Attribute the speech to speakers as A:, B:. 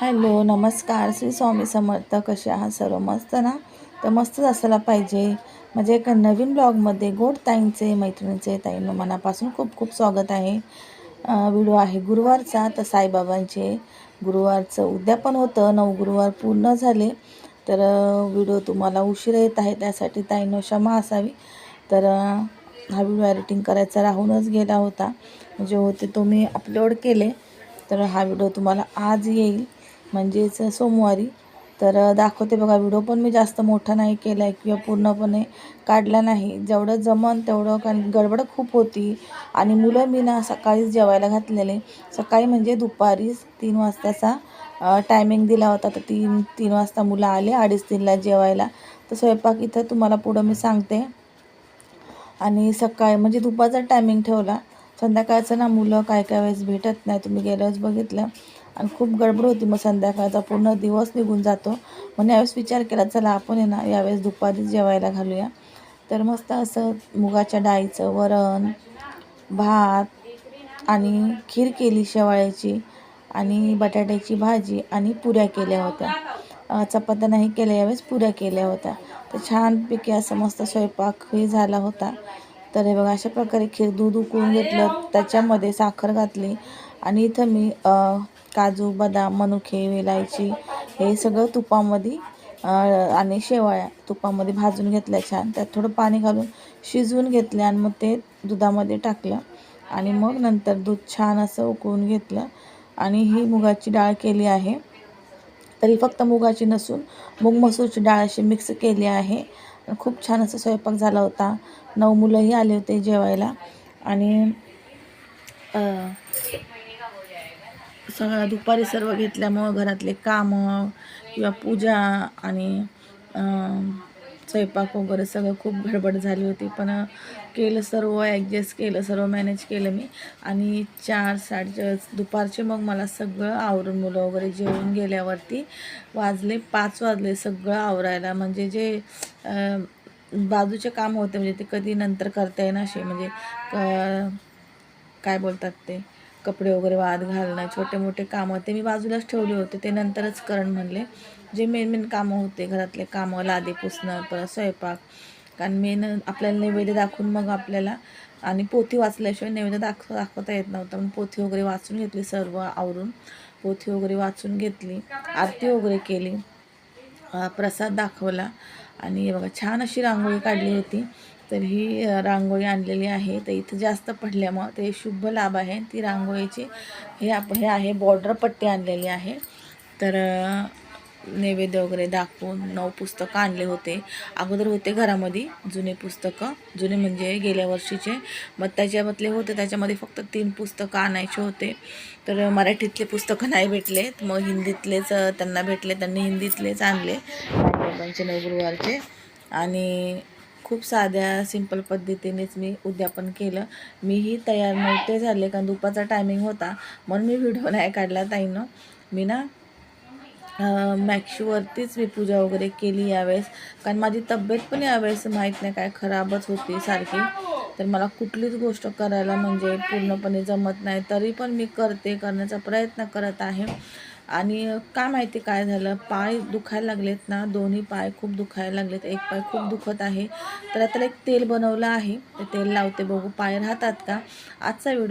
A: Hello नमस्कार. श्री स्वामी समर्थ. कसे आहात सर्व? मस्त ना? तर मस्तच असायला पाहिजे. म्हणजे एका नवीन ब्लॉगमध्ये गोड ताईंचे मैत्रिणीचे ताईंनो मनापासून खूप खूप स्वागत आहे. व्हिडिओ आहे गुरुवारचा. तर साईबाबांचे गुरुवारचं उद्या पण होतं. नऊ गुरुवार पूर्ण झाले. तर व्हिडिओ तुम्हाला उशीर येत आहे त्यासाठी ताईंनो क्षमा असावी. तर हा व्हिडिओ एडिटिंग करायचा राहूनच गेला होता. म्हणजे होते तो मी अपलोड केले. तर हा व्हिडिओ तुम्हाला आज येईल. म्हणजेच सोमवारी. तर दाखवते बघा व्हिडिओ पण मी जास्त मोठा नाही केला आहे किंवा पूर्णपणे काढला नाही. जेवढं जमन तेवढं कारण गडबड खूप होती. आणि मुलं मी ना सकाळीच जेवायला घातलेले. सकाळी म्हणजे दुपारीच तीन वाजताचा टायमिंग दिला होता. तर तीन तीन वाजता मुलं आले अडीच तीनला जेवायला. तर स्वयंपाक इथं तुम्हाला पुढं मी सांगते. आणि सकाळी म्हणजे दुपारचा टायमिंग ठेवला. संध्याकाळचं ना मुलं काय काय वेळेस भेटत नाही. तुम्ही गेल्याच बघितलं. आणि खूप गडबड होती मग संध्याकाळचा. पूर्ण दिवस निघून जातो. म्हणून यावेळेस विचार केला चला आपण आहे ना यावेळेस दुपारी जेवायला घालूया. तर मस्त असं मुगाच्या डाळीचं वरण भात आणि खीर केली शेवाळ्याची आणि बटाट्याची भाजी आणि पुऱ्या केल्या होत्या. चपात्या नाही केल्या यावेळेस पुऱ्या केल्या होत्या. तर छानपैकी असं मस्त स्वयंपाकही झाला होता. तर हे बघा अशा प्रकारे खीर दूध उकळून घेतलं त्याच्यामध्ये साखर घातली आणि इथं मी काजू बदाम मनुके वेलायची हे सगळं तुपामध्ये आणि शेवाळ्या तुपामध्ये भाजून घेतल्या छान त्यात थोडं पाणी घालून शिजवून घेतले आणि मग ते दुधामध्ये टाकलं. आणि मग नंतर दूध छान असं उकळून घेतलं. आणि ही मुगाची डाळ केली आहे. तरी फक्त मुगाची नसून मूग मसूरची डाळ अशी मिक्स केली आहे. खूप छान असा स्वयंपाक झाला होता. नऊ मुलंही आले होते जेवायला. आणि सगळा दुपारी सर्व घेतल्यामुळं घरातले कामं किंवा पूजा आणि स्वयंपाक वगैरे सगळं खूप गडबड झाली होती. पण केलं सर्व ॲडजस्ट केलं सर्व मॅनेज केलं मी. आणि चार साडे दुपारचे मग मला सगळं आवरून मुलं वगैरे जेवून गेल्यावरती वाजले पाच वाजले सगळं आवरायला. म्हणजे जे बाजूचे काम होते म्हणजे ते कधी नंतर करता येईन असे म्हणजे क- काय बोलतात ते? कपडे वगैरे वाद घालणं छोटे मोठे कामं ते मी बाजूलाच ठेवले होते. ते नंतरच करण म्हणले. जे मेन मेन कामं होते घरातले कामं लादे पुसणं परत स्वयंपाक. कारण मेन आपल्याला नैवेद्य दाखवून मग आपल्याला आणि पोथी वाचल्याशिवाय नैवेद्य दाखव दाखवता येत नव्हतं. पण पोथी वगैरे वाचून घेतली सर्व आवरून. पोथी वगैरे वाचून घेतली आरती वगैरे केली प्रसाद दाखवला. आणि बघा छान अशी रांगोळी काढली होती. तर ही रांगोळी आणलेली आहे. तर इथं जास्त पडल्यामुळं ते शुभ लाभ आहे. ती रांगोळीची हे आप हे आहे बॉर्डर पट्टी आणलेली आहे. तर नैवेद्य वगैरे दाखवून नऊ पुस्तकं आणले होते. अगोदर होते घरामध्ये जुने पुस्तकं. जुने म्हणजे गेल्या वर्षीचे. मग त्याच्यामधले होते त्याच्यामध्ये फक्त तीन पुस्तकं आणायचे होते. तर मराठीतले पुस्तकं नाही भेटले. मग हिंदीतलेच त्यांना भेटले. त्यांनी हिंदीतलेच आणले. साईबाबांचे नवगुरुवारचे आणि खूप साध्या सिंपल पद्धतीनेच मी उद्यापन केलं. मीही तयार नव्हते झाले कारण दुपारचा टायमिंग होता. म्हणून मी व्हिडिओ नाही काढला ताईनं. मी ना मॅक्शीवरतीच मी पूजा वगैरे केली यावेळेस. कारण माझी तब्येत पण यावेळेस माहीत नाही काय खराबच होती सारखी. तर मला कुठलीच गोष्ट करायला म्हणजे पूर्णपणे जमत नाही. तरी पण मी करते करण्याचा प्रयत्न करत आहे. आणि काय माहिती काय झालं? पाय दुखायला लागलेत ना? दोन्ही पाय खूप दुखायला लागलेत. एक पाय खूप दुखत आहे. तर आता एक तेल बनवलं आहे. ते तेल लावते बघू. पाय राहतात का? आजचा व्हिडिओ